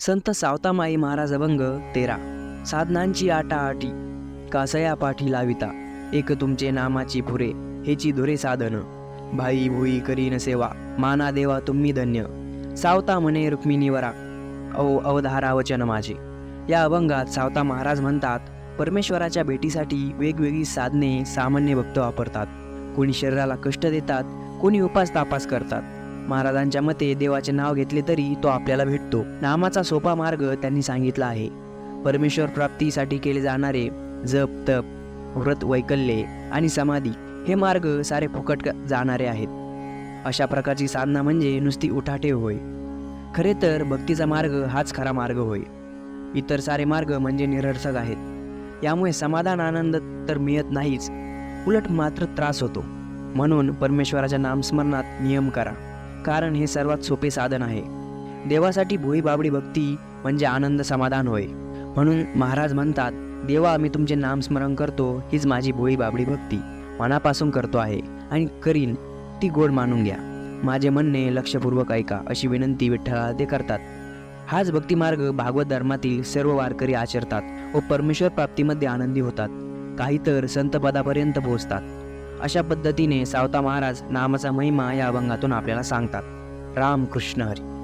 संत सावतामाई महाराज अभंग तेरा. साधनांची आटा आटी. कासया पाठी लाविता. एक तुमचे नामाची फुरे. हेची धुरे साधन. भाई भुई करीन सेवा. माना देवा तुम्ही धन्य. सावता म्हणे रुक्मिणीवरा औ अवधारा वचन माझे. या अभंगात सावता महाराज म्हणतात परमेश्वराच्या भेटीसाठी वेगवेगळी साधने सामान्य भक्त वापरतात. कोणी शरीराला कष्ट देतात कोणी उपास तापास करतात. महाराजांच्या मते देवाचे नाव घेतले तरी तो आपल्याला भेटतो. नामाचा सोपा मार्ग त्यांनी सांगितला आहे. परमेश्वर प्राप्तीसाठी केले जाणारे जप तप व्रत वैकल्ये आणि समाधी हे मार्ग सारे फुकट जाणारे आहेत. अशा प्रकारची साधना म्हणजे नुसती उठाठेव होय. खरे तर भक्तीचा मार्ग हाच खरा मार्ग होय. इतर सारे मार्ग म्हणजे निरर्थक आहेत. यामुळे समाधान आनंद तर मिळत नाहीच. उलट मात्र त्रास होतो. म्हणून परमेश्वराच्या नामस्मरणात नियम करा. कारण हे सर्वात सोपे साधन आहे. देवासाठी भोई बाबडी भक्ती म्हणजे आनंद समाधान होय. म्हणून महाराज म्हणतात देवा मी तुमचे नामस्मरण करतो हीच माझी भोई बाबडी भक्ती. मनापासून करतो आहे आणि करीन ती गोड मानून घ्या. माझे म्हणणे लक्षपूर्वक ऐका अशी विनंती विठ्ठला ते करतात. हाच भक्तिमार्ग भागवत धर्मातील सर्व वारकरी आचरतात व परमेश्वर प्राप्तीमध्ये आनंदी होतात. काही तर संतपदापर्यंत पोहोचतात. अशा पद्धतीने सावता महाराज नामाचा महिमा या अभंगातून आपल्याला सांगतात. राम कृष्ण हरी.